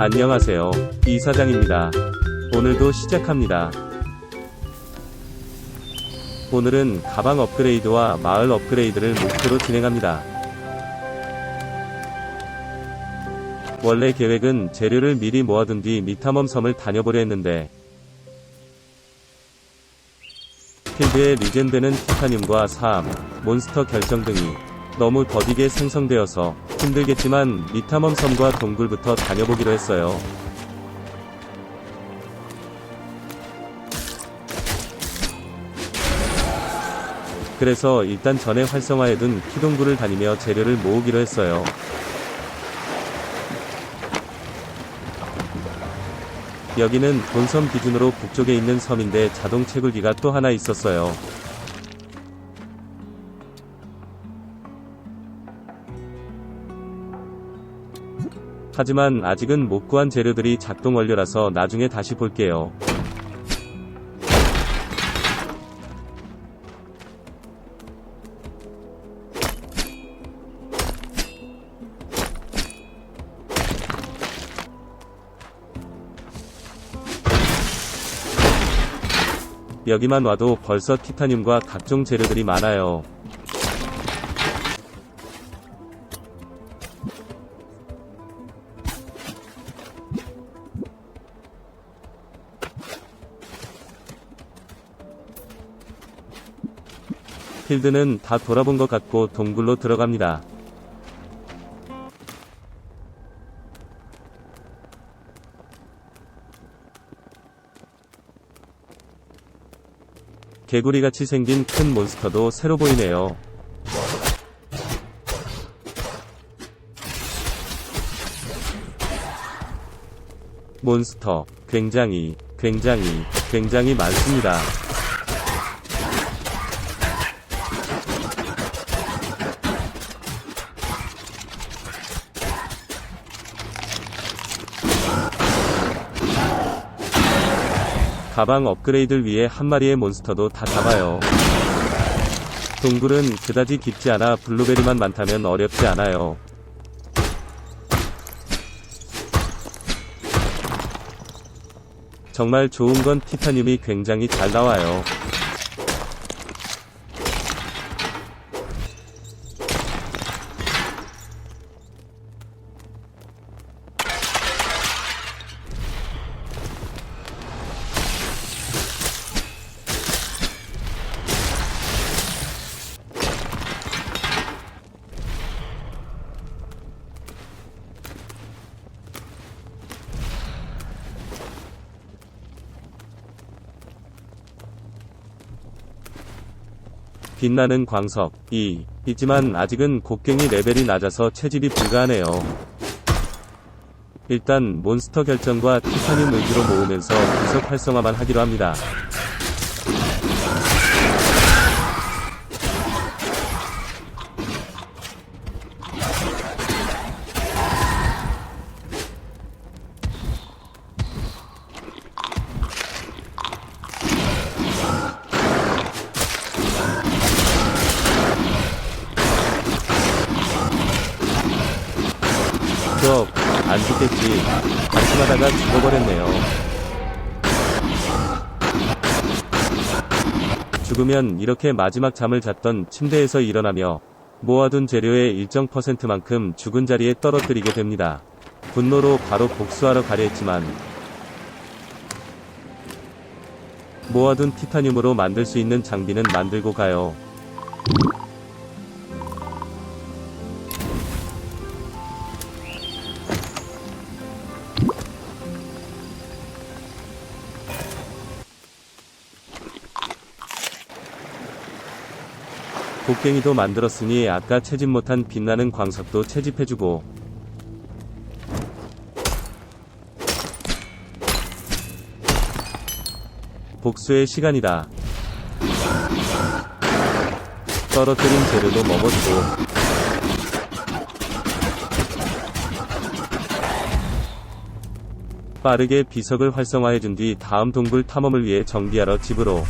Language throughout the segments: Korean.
안녕하세요. 이사장입니다. 오늘도 시작합니다. 오늘은 가방 업그레이드와 마을 업그레이드를 목표로 진행합니다. 원래 계획은 재료를 미리 모아둔 뒤 미타멈 섬을 다녀보려 했는데 필드에 리젠되는 티타늄과 사암, 몬스터 결정 등이 너무 더디게 생성되어서 힘들겠지만 미타멈 섬과 동굴부터 다녀보기로 했어요. 그래서 일단 전에 활성화해둔 키동굴을 다니며 재료를 모으기로 했어요. 여기는 본섬 기준으로 북쪽에 있는 섬인데 자동 채굴기가 또 하나 있었어요. 하지만 아직은 못 구한 재료들이 작동 완료라서 나중에 다시 볼게요. 여기만 와도 벌써 티타늄과 각종 재료들이 많아요. 필드는 다 돌아본 것 같고 동굴로 들어갑니다. 개구리같이 생긴 큰 몬스터도 새로 보이네요. 몬스터, 굉장히, 굉장히, 굉장히 많습니다. 가방 업그레이드를 위해 한 마리의 몬스터도 다 잡아요. 동굴은 그다지 깊지 않아 블루베리만 많다면 어렵지 않아요. 정말 좋은 건 티타늄이 굉장히 잘 나와요. 빛나는 광석 2. 있지만 아직은 곡괭이 레벨이 낮아서 채집이 불가하네요. 일단 몬스터 결정과 티타늄 위주로 모으면서 구석 활성화만 하기로 합니다. 안 죽겠지. 방심하다가 죽어버렸네요. 죽으면 이렇게 마지막 잠을 잤던 침대에서 일어나며 모아둔 재료의 일정 퍼센트만큼 죽은 자리에 떨어뜨리게 됩니다. 분노로 바로 복수하러 가려 했지만 모아둔 티타늄으로 만들 수 있는 장비는 만들고 가요. 곡괭이도 만들었으니 아까 채집 못한 빛나는 광석도 채집해주고. 복수의 시간이다. 떨어뜨린 재료도 먹어주고. 빠르게 비석을 활성화해준 뒤 다음 동굴 탐험을 위해 정비하러 집으로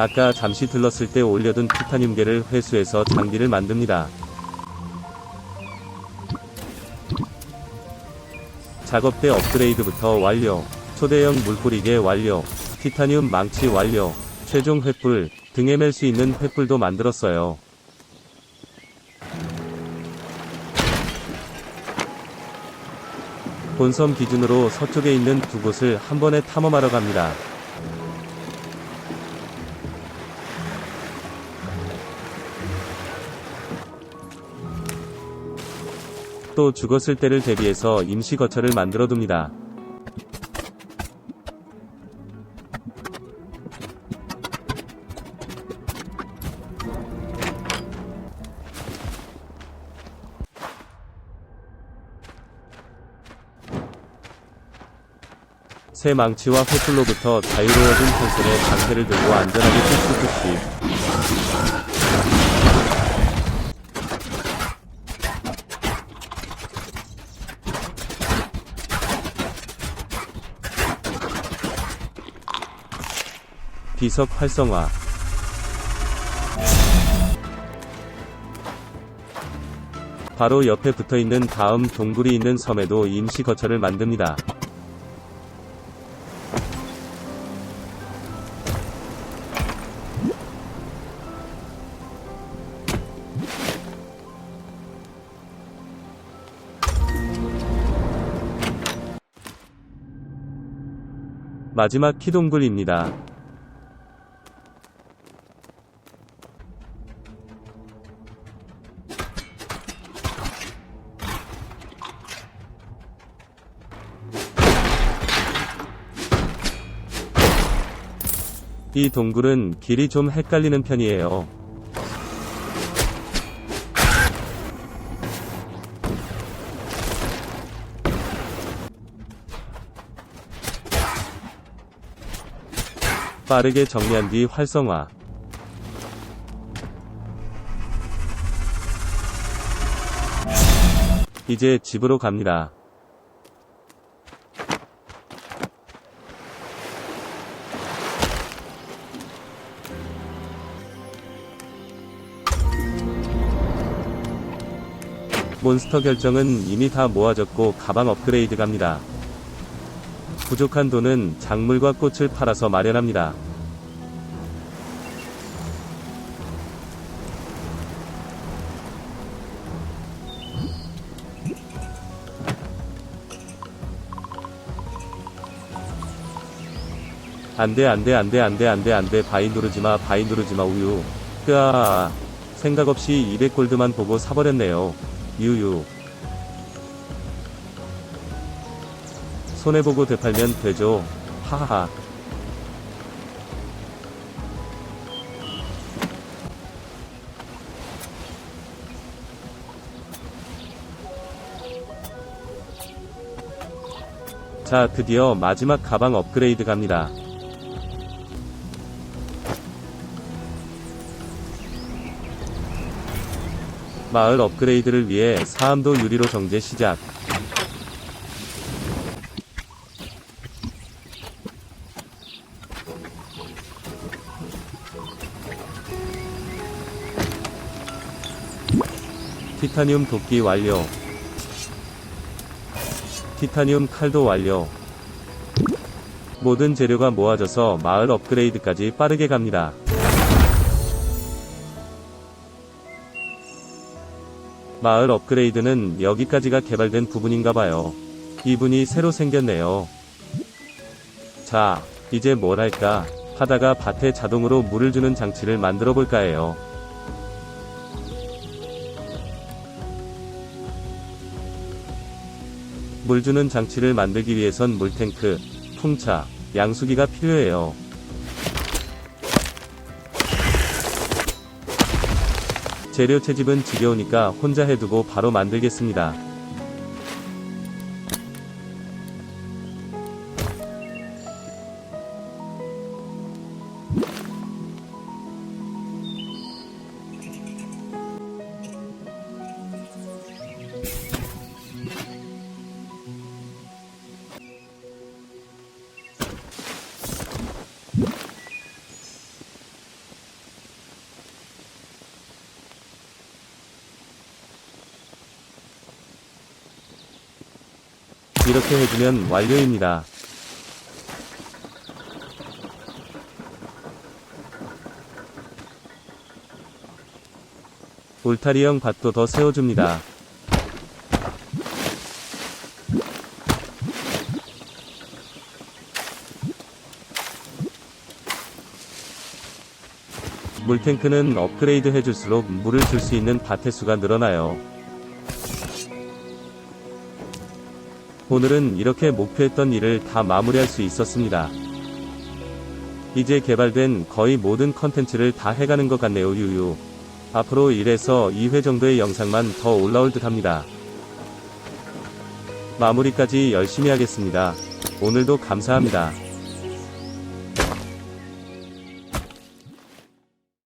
아까 잠시 들렀을 때 올려둔 티타늄계를 회수해서 장비를 만듭니다. 작업대 업그레이드부터 완료. 초대형 물뿌리개 완료. 티타늄 망치 완료. 최종 횃불, 등에 맬수 있는 횃불도 만들었어요. 본섬 기준으로 서쪽에 있는 두 곳을 한 번에 탐험하러 갑니다. 또 죽었을 때를 대비해서 임시 거처를 만들어 둡니다. 새 망치와 횃불로부터 자유로워진 펜슬의 장패를 들고 안전하게 뚝뚝뚝 비석 활성화 바로 옆에 붙어 있는 다음 동굴이 있는 섬에도 임시 거처를 만듭니다. 마지막 키동굴입니다. 이 동굴은 길이 좀 헷갈리는 편이에요. 빠르게 정리한 뒤 활성화. 이제 집으로 갑니다. 몬스터 결정은 이미 다 모아졌고 가방 업그레이드 갑니다. 부족한 돈은 작물과 꽃을 팔아서 마련합니다. 안돼 안돼 안돼 안돼 안돼 안돼 바이 누르지마 바이 누르지마 우유 으아 생각 없이 200골드만 보고 사버렸네요 유유. 손해보고 되팔면 되죠. 하하하. 자 드디어 마지막 가방 업그레이드 갑니다 마을 업그레이드를 위해 사암도 유리로 정제 시작. 티타늄 도끼 완료. 티타늄 칼도 완료. 모든 재료가 모아져서 마을 업그레이드까지 빠르게 갑니다. 마을 업그레이드는 여기까지가 개발된 부분인가 봐요. 이분이 새로 생겼네요. 자, 이제 뭘 할까? 하다가 밭에 자동으로 물을 주는 장치를 만들어 볼까 해요. 물 주는 장치를 만들기 위해선 물탱크, 풍차, 양수기가 필요해요. 재료 채집은 지겨우니까 혼자 해두고 바로 만들겠습니다. 이렇게 해주면 완료입니다. 울타리형 밭도 더 세워줍니다. 물탱크는 업그레이드 해줄수록 물을 줄 수 있는 밭의 수가 늘어나요. 오늘은 이렇게 목표했던 일을 다 마무리할 수 있었습니다. 이제 개발된 거의 모든 컨텐츠를 다 해가는 것 같네요, 유유. 앞으로 1에서 2회 정도의 영상만 더 올라올 듯 합니다. 마무리까지 열심히 하겠습니다. 오늘도 감사합니다.